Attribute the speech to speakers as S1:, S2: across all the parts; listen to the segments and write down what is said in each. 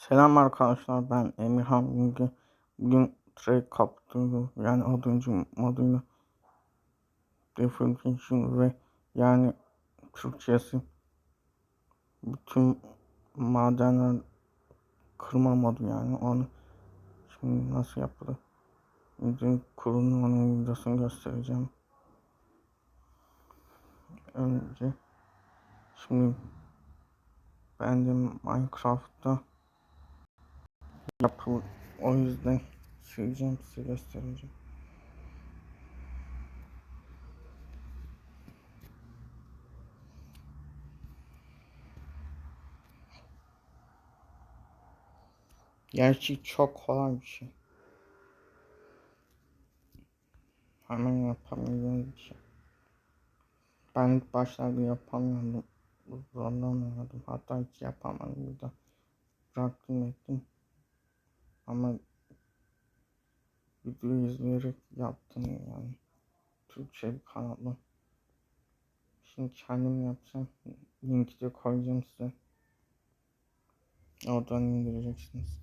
S1: Selam arkadaşlar ben Emirhan Bilge. Bugün Trade kaptığım yani oduncu moduyla Definition ve yani Türkçesi bütün madenler kırma modu yani onu şimdi nasıl yapılır Şimdi kurulum onun videosunu göstereceğim. Önce şimdi ben de Minecraft'ta yapı o yüzden sileceğim size göstereceğim. Gerçi çok kolay bir şey. Hemen yapabildiğiniz bir şey. Ben ilk başlarda yapamıyordum. Zorlanıyordum. Hatta hiç yapamadım. De bıraktım ettim. Ama video izleyerek yaptım yani. Türkçe bir kanalda. Şimdi kendim yapacağım. Linki de koyacağım size. Oradan indireceksiniz.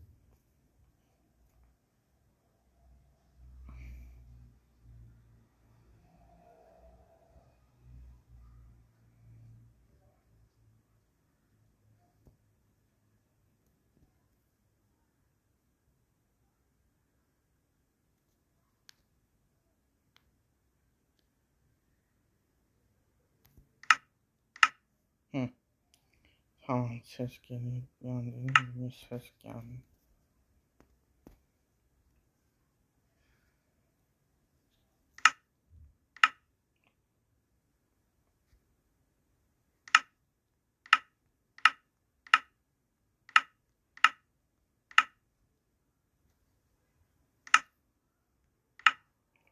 S1: Hı. Tamam ses geliyor. Yani bir ses geldi.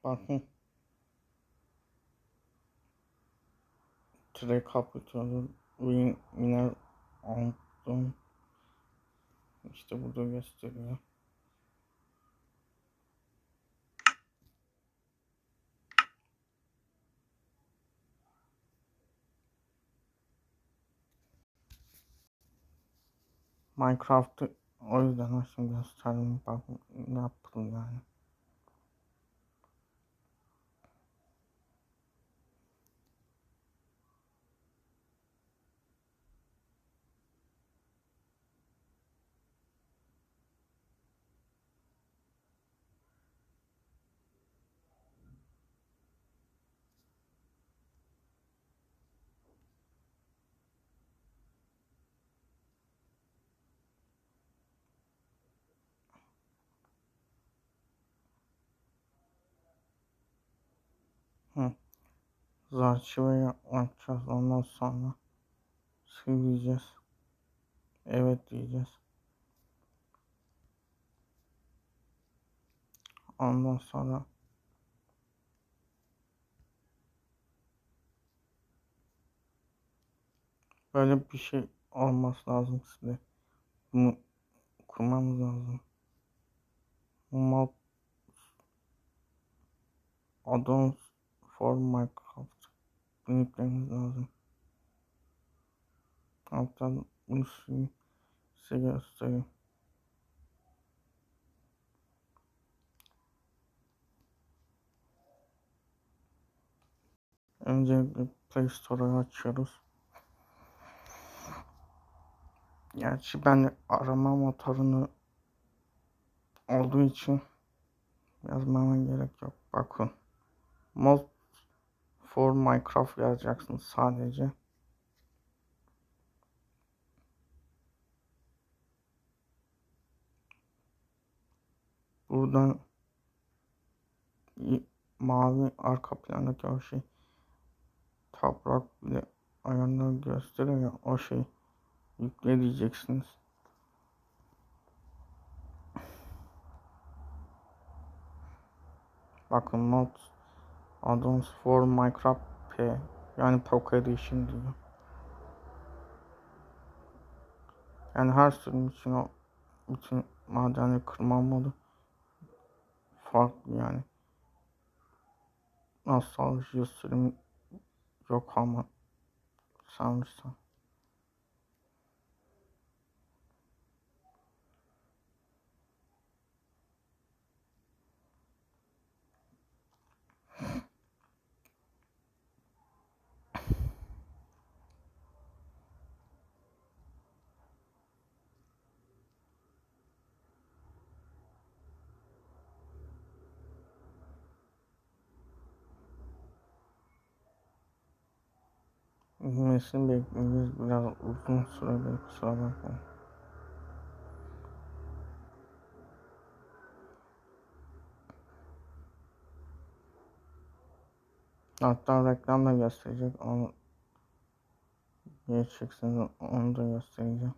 S1: Bakın. Tray kapatıyordu. Win winner aldım. İşte burada gösteriyor. Minecraft'ı o yüzden açtım gösterdim. Bakın ne yaptım yani. Hı. Zarçıva yapacağız ondan sonra sileceğiz. Evet diyeceğiz. Ondan sonra böyle bir şey olması lazım size. Bunu kurmamız lazım. Mod addons for Minecraft. Bunu yüklememiz lazım. Hatta bunu size göstereyim. Öncelikle Play Store'u açıyoruz. Gerçi ben arama motorunu olduğu için yazmama gerek yok. Bakın. Mod for Minecraft yazacaksınız sadece. Buradan mavi arka plandaki o şey toprak bile ayarları gösteriyor o şey yükle diyeceksiniz. Bakın mod addons for Minecraft P yani Poco Edition diyor. Yani her sürüm için o bütün madeni kırma modu farklı yani. Nostalji sürüm yok ama sanırsam. İnmesini bekleyeceğiz. Biraz uzun sürebilir kusura bakmayın. Hatta reklam da gösterecek. Onu geçeceksiniz. Onu da göstereceğim.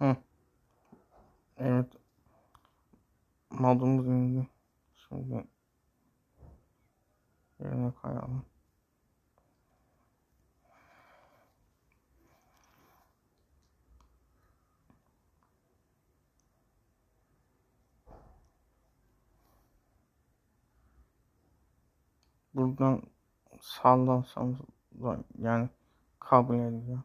S1: Hı. Evet. Modumuz indi. Şimdi yerine koyalım. Buradan sallarsanız da yani kabul ediyor.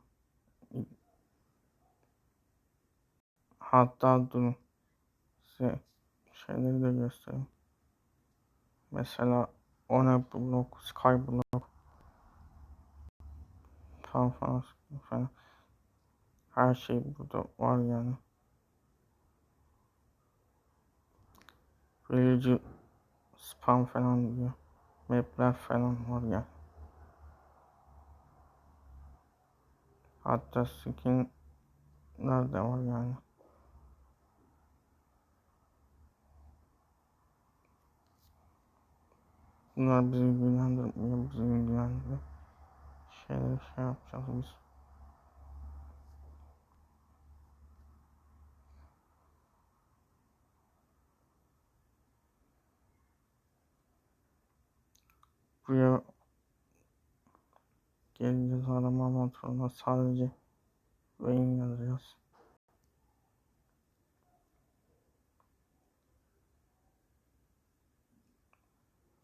S1: Hatta durun size şeyleri de göstereyim. Mesela One Block, Skyblock falan falan falan. Her şey burada var yani. Verici spam falan diyor. Mapler falan var yani. Hatta skinler de var yani. Bunlar bizi ilgilendirmiyor, bizi ilgilendiriyor. Şeyleri şey yapacağız biz. Buraya geleceğiz arama motoruna sadece Wayne yazacağız.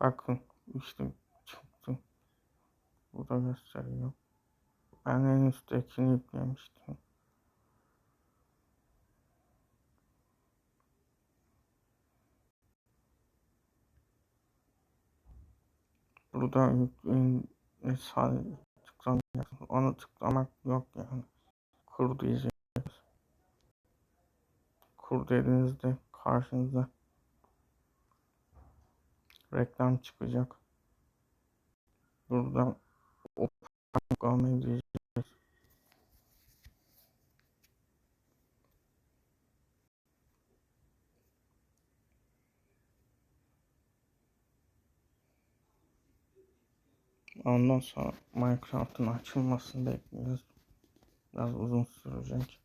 S1: Bakın işte çıktı. Burada gösteriyor. Ben en üsttekini yüklemiştim. Burada yükleyin sadece tıklamayacaksın. Onu tıklamak yok yani. Kur diyeceğiz. Kur dediğinizde karşınıza reklam çıkacak. Buradan uygulamayı diyeceğiz. Ondan sonra Minecraft'ın açılmasını bekliyoruz. Biraz uzun sürecek.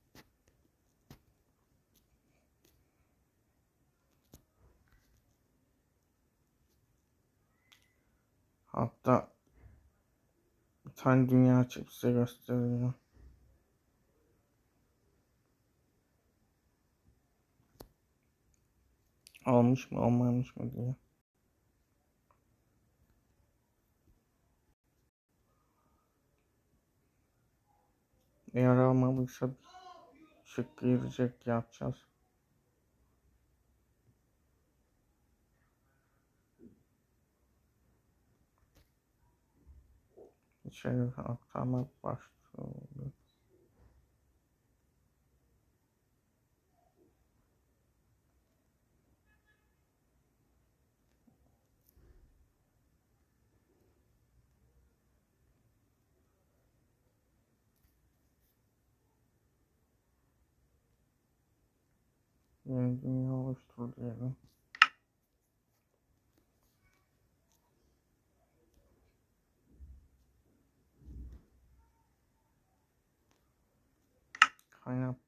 S1: Hatta bir tane dünya açıp size göstereceğim. Olmuş mu olmamış mı diye. Eğer olmadıysa şık girecek yapacağız. içeri aktarmak başlıyor. Yeni dünya oluştur diyelim.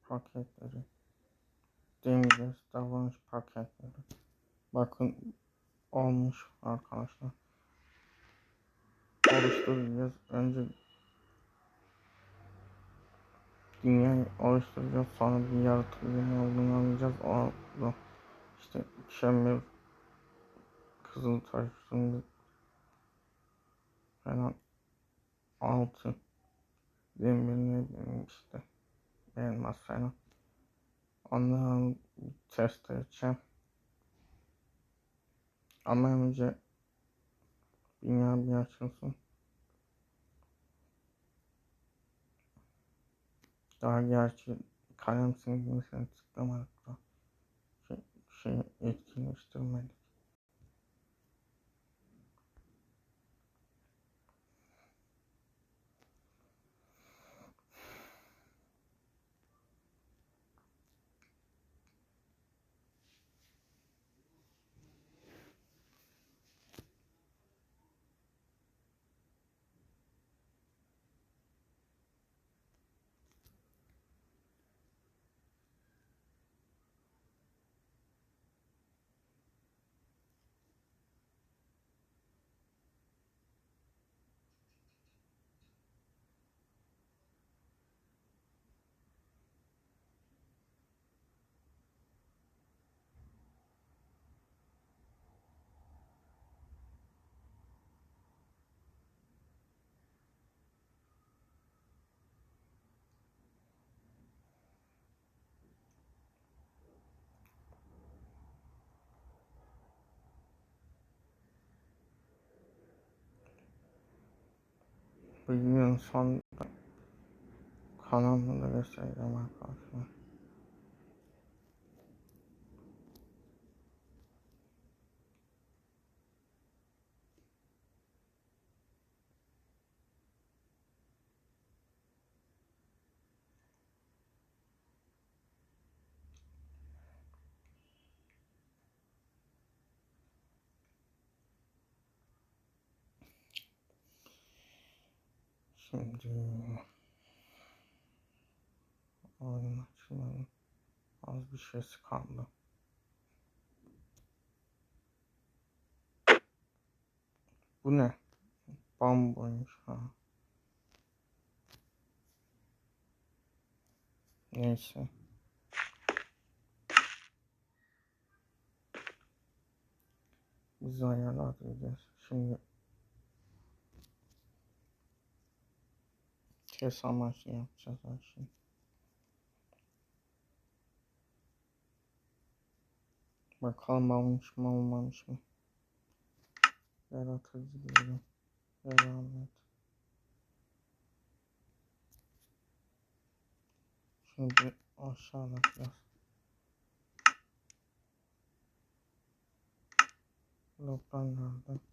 S1: Paketleri. Dengesiz davranış paketleri. 三三三七我一定要上看看那个谁他妈搞什么 Şimdi oyun açılmadı. Az bir şeysi kaldı. Bu ne? Bamboymuş ha. Neyse. Biz ayarlayacağız. Şimdi Kes amaçlı yapacağız her şeyi. Bakalım olmuş mu olmamış mı? Yaratıcı diyelim. Devam et. Bir aşağıda biraz. Bloklar nerede?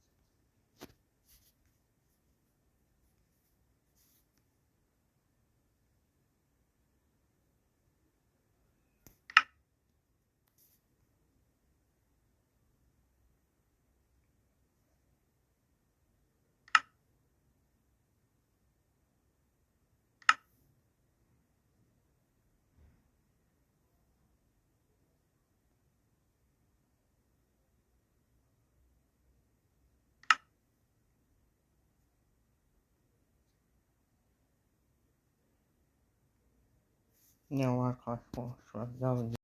S1: Ne var karşıma şu an yazın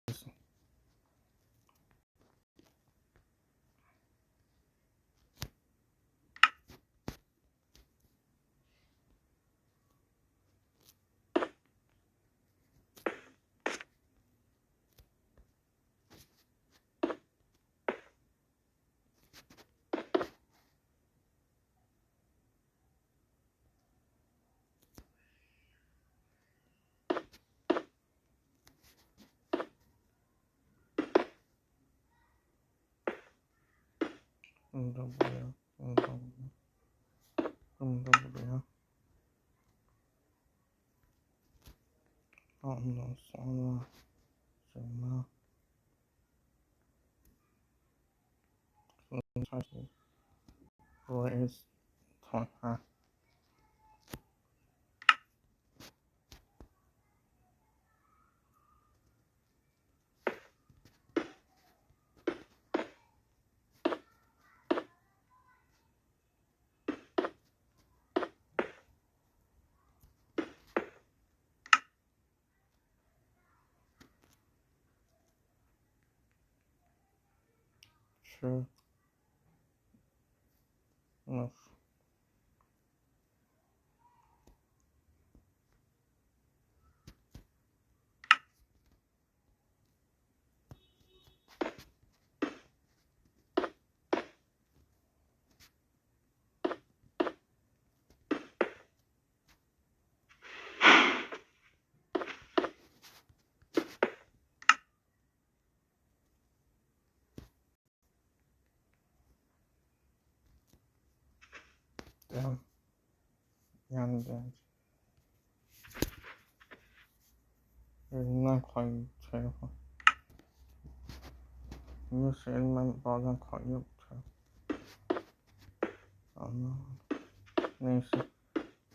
S1: Bunu da buraya. Ondan sonra sonra Bu es Devam. Yani de elimden kayıyor telefon. Neyse elimden bazen kayıyor bu telefon. Anlamadım. Neyse.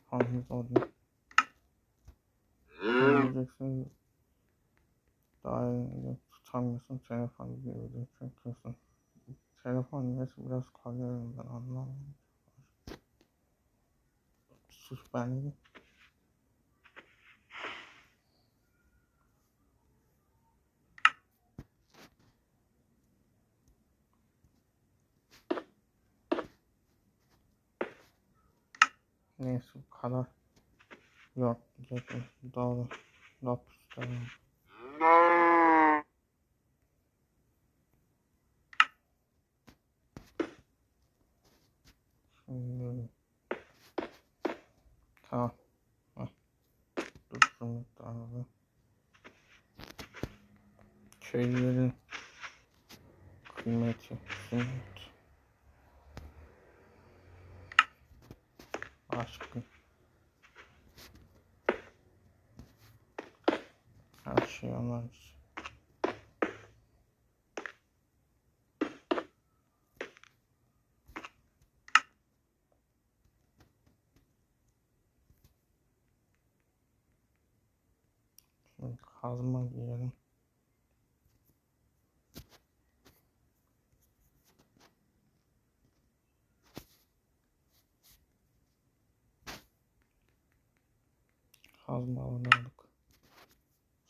S1: Hangisi oldu? Diyeceksin. Daha elinde tutamıyorsun telefon gibi çekiyorsun. Telefon neyse biraz kayıyor elimden anlamadım. Sus ben. Neyse bu kadar. Yok, geçmiş. Doğru. Dokuz tane. Şimdi Tamam. Heh. Dur şunu da alalım. Köylülerin kıymeti. Kıymet. Aşkı. Her şey onlar için. Şimdi kazma giyelim. Kazma aldık.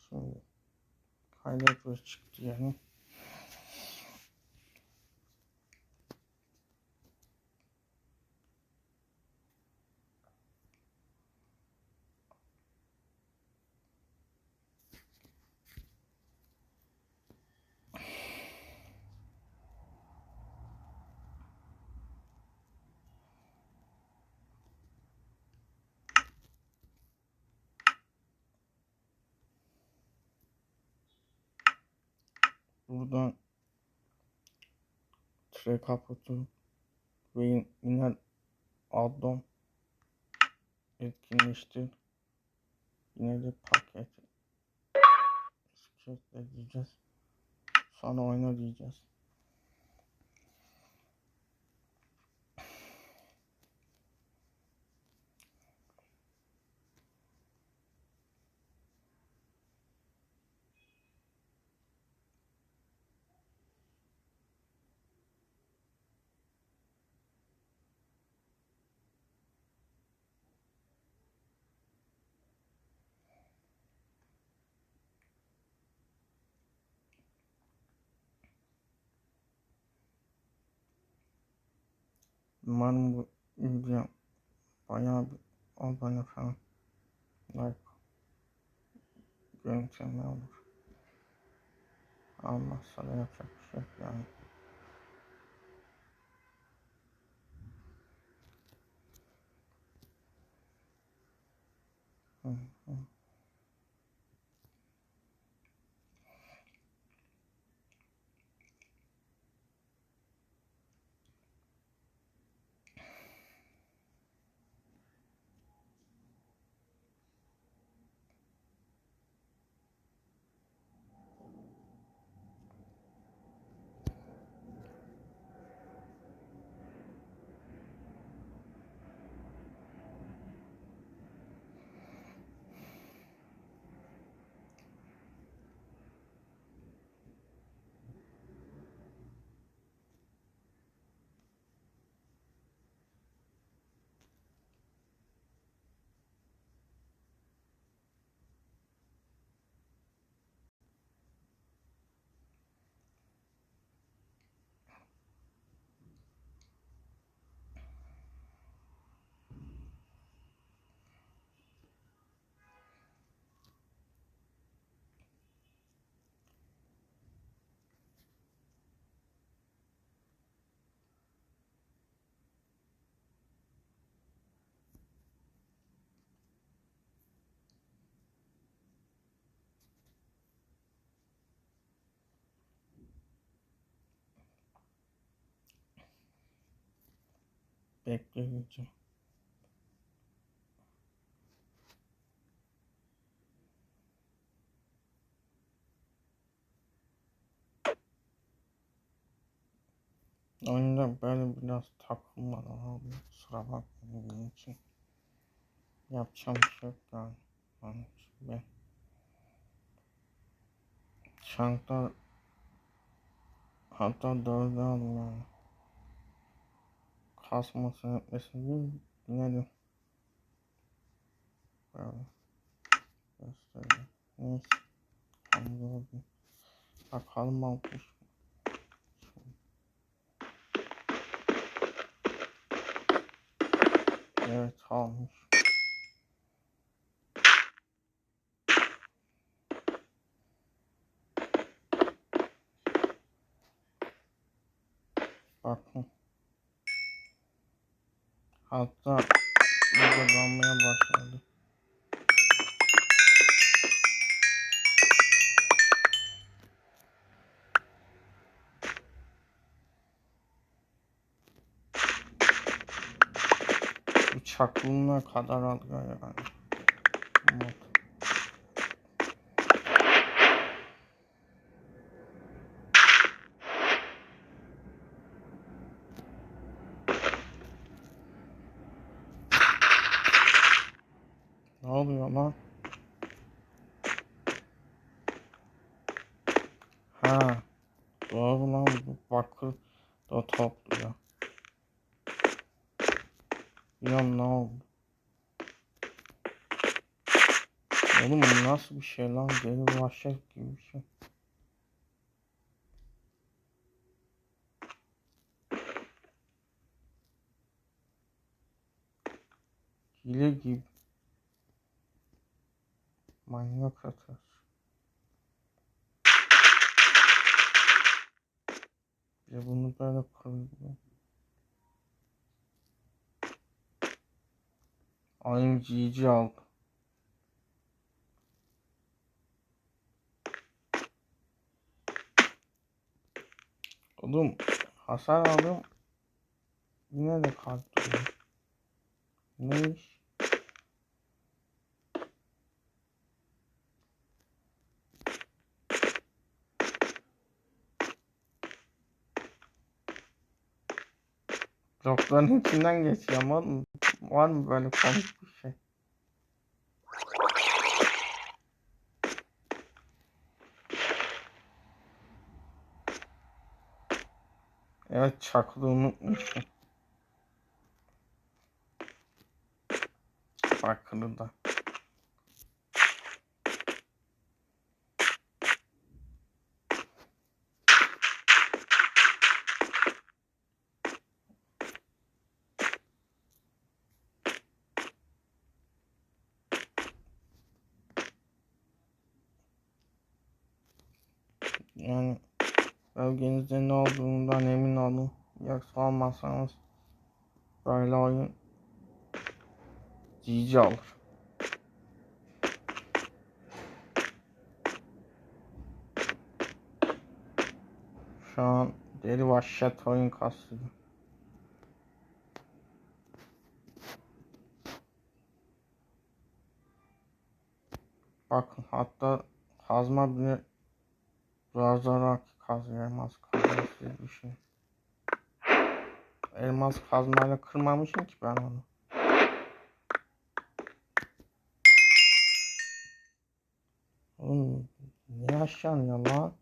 S1: Şimdi kaydet ve çık Buradan tire kapatıp ve yine addon etkinleştir. Yine de paket skate diyeceğiz. Sonra oyna diyeceğiz. Umarım bu video bayağı bir abone falan like görüntüleme olur. Almazsa da yapacak bir şey yok yani. Bekleyici. Oyunda böyle biraz takılma abi. Kusura bakmayın için. Yapacağım bir şey yok yani. yani ben Çanta hatta dörde aldım. Kasmasın etmesin değil yine de böyle göstereyim. Neyse. Hamdolsun. Bakalım almış. Evet almış. Bakın. Hatta videolanmaya başladı. Bıçaklığına kadar alıyor yani. Mod. Ne oluyor lan? Ha. Doğru lan bu bakır da topluyor. Ya ne oldu? Oğlum bu nasıl bir şey lan? Deli vahşet gibi bir şey. Hile gibi. Manyak atar. Ya bunu böyle koyuyor. Ayın cici Oğlum hasar aldım. Yine de kalp duruyor. Ne iş? Blokların içinden geçiyorum oğlum. Var mı böyle komik bir şey? Evet çakılı unutmuşum. Bakını da. Yani bölgenizde ne olduğundan emin olun. Olmazsanız böyle oyun cici olur. Şu an deli vahşet oyun kastıyor. Bakın hatta kazma bile razarak kazıyor elmas kazması bir şey. Elmas kazmayla kırmamışım ki ben onu. Oğlum ne yaşanıyor lan?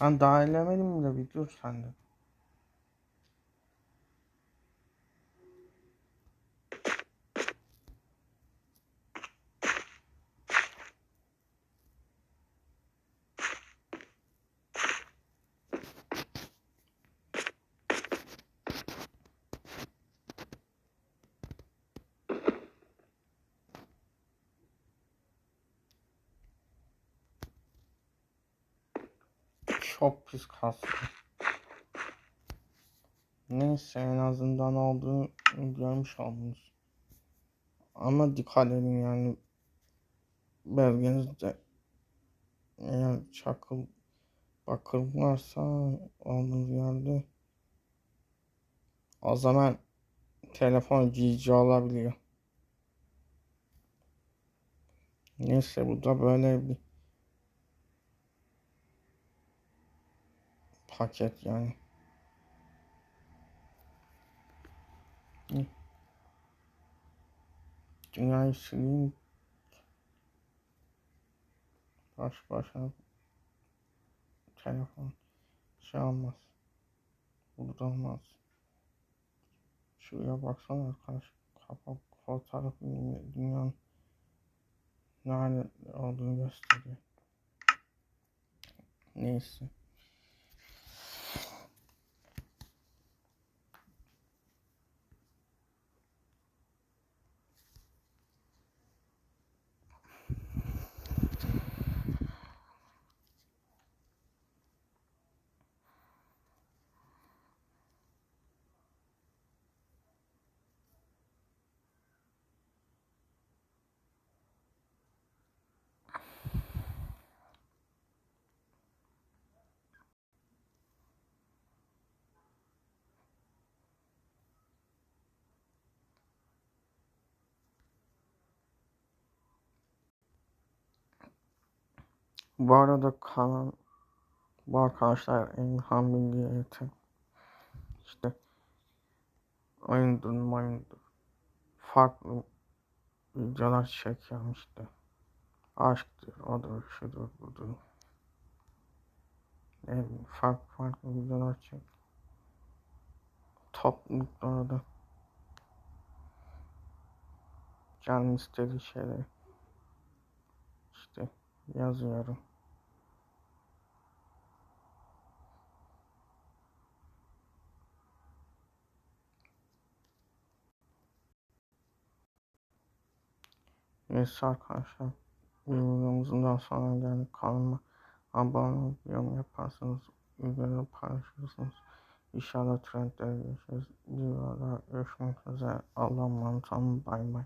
S1: Ben daha elemedim bile bir dur sen de. Çok pis kastı. Neyse en azından olduğunu görmüş oldunuz. Ama dikkat edin yani bölgenizde Eğer çakıl bakır varsa olduğunuz yerde o zaman telefon GG olabiliyor. Neyse bu da böyle bir paket yani. Dünyayı sileyim. Baş başa telefon şey olmaz. Burada olmaz. Şuraya baksana arkadaş. Kapak fotoğraf dünyanın nerede olduğunu gösteriyor. Neyse. Bu arada kanal bu arkadaşlar İlhan Bilgi Eğitim işte oyundur oyundur. Farklı videolar çekiyorum işte. Aşktır odur şudur budur. Ne bileyim farklı farklı videolar çek topluluklarda da canım istediği şeyleri işte yazıyorum Neyse arkadaşlar videomuzun daha sonra geldik kanalıma abone olup yorum yaparsanız videoları paylaşırsınız. İnşallah trendleri görüşürüz. Videoda görüşmek üzere. Allah'a emanet olun. Bay bay.